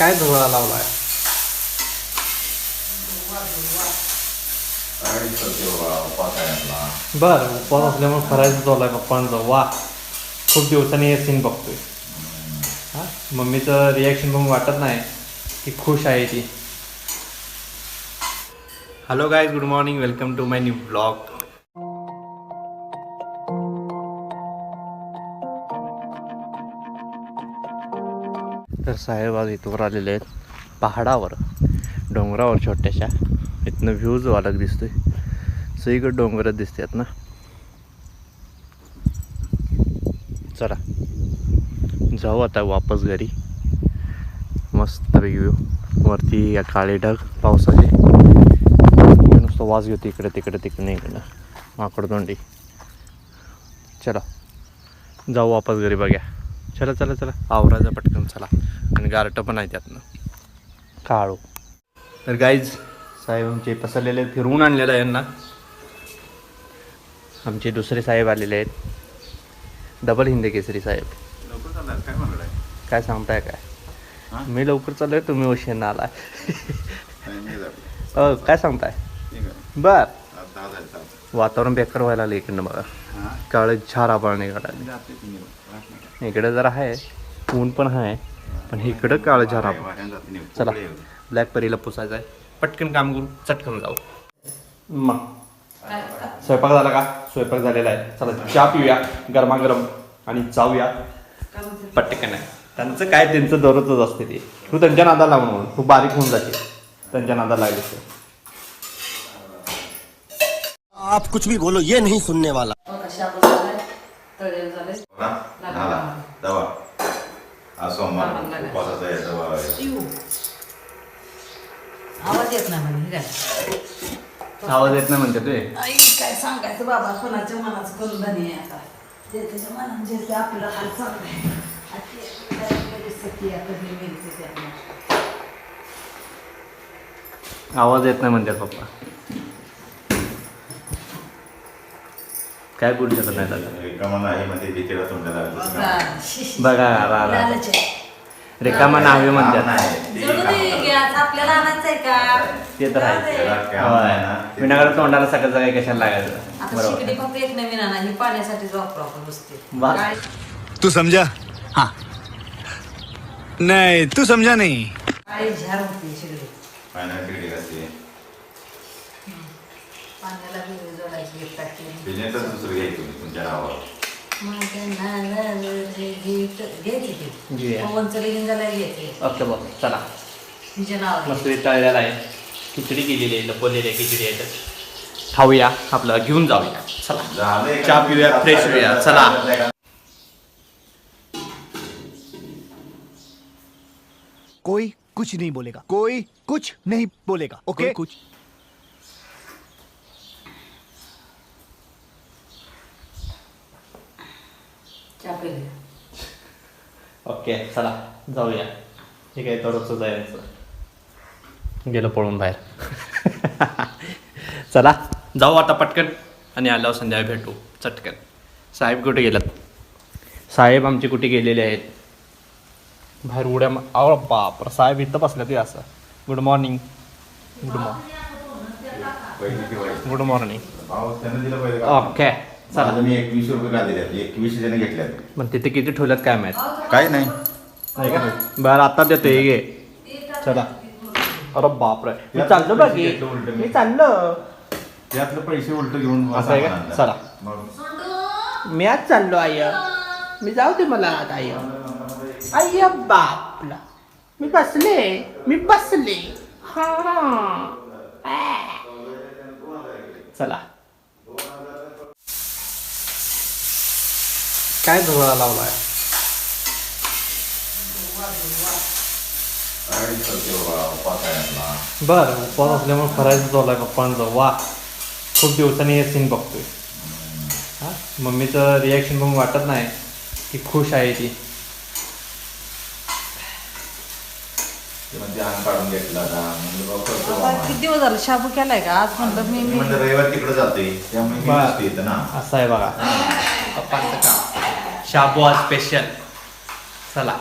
काय धुळा लावलाय? बरं उपवास असल्यामुळे फरायचं चालू आहे वा खूप दिवसांनी हे सीन बघतोय. हा? मम्मीचं रिॲक्शन बघून वाटत नाही की खुश आहे ती. Hello guys good morning welcome to my new blog साहेब आज इथवर आलेले आहेत पहाडावर. डोंगरावर छोट्याशा. इथनं व्ह्यूज जो अलग दिसतोय. सगळीकडे डोंगरच दिसतात ना. चला. जाऊ आता वापस घरी. मस्त व्ह्यू वरती या काळे ढग पावसाचे. नुसतं वास घेतो इकडे तिकडे तिकडे इकडं माकडतोंडी चला. जाऊ वापस घरी बघ्या. चला चला चला. आवराजा पटकन चला. आणि गारटं पण आहे त्यातनं. काळू. तर गाईज साहेब आमचे पसरलेले आहेत, फिरवून आणलेलं आहे यांना. आमचे दुसरे साहेब आलेले आहेत. डबल हिंदी केसरी साहेब. काय म्हणलं काय सांगताय काय? मी लवकर चाललोय तुम्ही उशीर अ, काय सांगताय? बर. वातावरण बेकार व्हायला लागलं इकडनं बघा. काळ छार नाही. का? इकडे जरा आहे ऊन पण आहे. पण इकडं काळ नाही. चला. ब्लॅक परीला पुसायचं आहे. पटकन काम करू चटकन जाऊ. मग स्वयंपाक झाला का? स्वयंपाक झालेला आहे. चला चहा पिऊया. गरमागरम. आणि जाऊया. पटकन आहे. त्यांचं काय त्यांचं दररोजच असते ते. तू त्यांच्या नादा लावून म्हणून. तू बारीक होऊन जाते त्यांच्या नादा लागली आप कुछ भी बोलो ये नहीं सुनने वाला हा? झाला. दवा आज सोमवार उपवासाचा आहे. आवाज येत नाही म्हणे काय आवाज येत नाही म्हणते ते. आई काय सांगायचं बाबा कोणाच्या मनाचं करून धनी आहे आता? ते त्याच्या मनात जे ते आपलं हाल चाललंय आणि ते काय परिस्थिती आहे, कधी मिळते त्यांना आवाज येत नाही म्हणतात पप्पा. काय बोलू शकत नाही दादा रिकामा नाही म्हणजे भीतीला तोंडाला लागलं. बघा, शिश. बघा रा- रा- लालच आहे. रिकामा नावे म्हणतात. नाही. ते तर आहे. विनाकडे तोंडाला सगळं सगळं कशाला लागायचं? ही. काय? तू समझा हाँ. नहीं तू समझा नहीं. काय पाण्याला किती असते. पाण्याला विहिरी जोडायची एक टाकी. बिझनेसच दुसरं घ्यायचं तुम्ही तुमच्या नावावर. ओके बघ चला. मस्त तळलेला आहे. खिचडी केलेली आहे लपवलेली आहे खिचडी आहे. तर खाऊया आपलं घेऊन जाऊया. चला? चहा पिऊया, फ्रेश होऊया, चला. कोई कुछ नहीं बोलेगा। कोई कुछ नहीं बोलेगा ओके कुछ ओके चला जाऊया. ठीक आहे दररोजचं जायचं. गेलं पळून बाहेर. चला जाऊ आता पटकन. आणि आल्यावर संध्याकाळी भेटू. चटकन. साहेब कुठे गेलात? साहेब आमचे कुठे गेलेले आहेत? बाहेर उड्या मा- अहो बापर साहेब इथं बसल्या ते असं. Good morning good morning. Good morning? Okay आता मी एकवीस रुपये एकवीस जण घेतल्यात तिथे किती ठेवल्यात काय माहीत? काय नाही? बरं आता देतो हे घे चला. अरे बापरे. मी चाललो बाकी. मी. चाललो. त्यातलं पैसे उलट घेऊन असं आहे का? चला. मग. मी आज चाललो आय मी जाऊ दे मला आता आय आय बापला. मी बसले. मी बसले. हा. चला. काय धुळा लावलाय. बरं उपवास असल्यामुळे फरायचं चालू आहे पप्पांचं वा खूप दिवसांनी हे सीन बघतोय. हा मम्मीचं रिॲक्शन बघून वाटत नाही की खुश आहे ती. काढून घेतला. किती दिवस झाले? शाबू केलाय का? आज म्हणलं मी रविवार तिकडे जाते त्यामुळे असं आहे बघा. पप्पांचं काम. शाबू आज स्पेशल चला.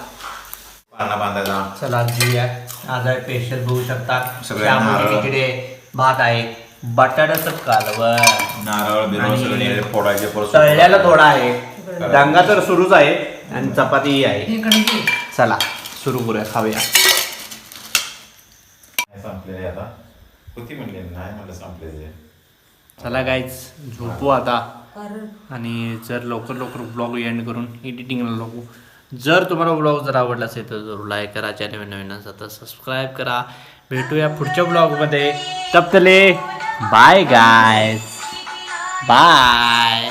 पाळणा बांधायचा चला जी आहे आज आहे स्पेशल बघू शकता. सगळ्यांना त्यामध्ये नारळ. आहे, भात आहे. बटाट्याचं कालवण नारळ बिरळ आणि सगळे फोडायचे परत तळल्याला थोडा आहे. डांगा तर सुरूच आहे आणि चपाती आहे. इकडे घे. चला सुरू करूया खाऊया. संपलेले आता. होती म्हणले नाही म्हणलं संपलेले. चला गायच झोपू आता. आणि जर लवकर लवकर ब्लॉग एंड करून एडिटिंगला लागू. जर तुम्हाला ब्लॉग जर आवडला असेल तर जरूर लाईक करा चॅनल नवीन असेल तर सबस्क्राईब करा. भेटूया पुढच्या ब्लॉगमध्ये तपतले बाय गाय बाय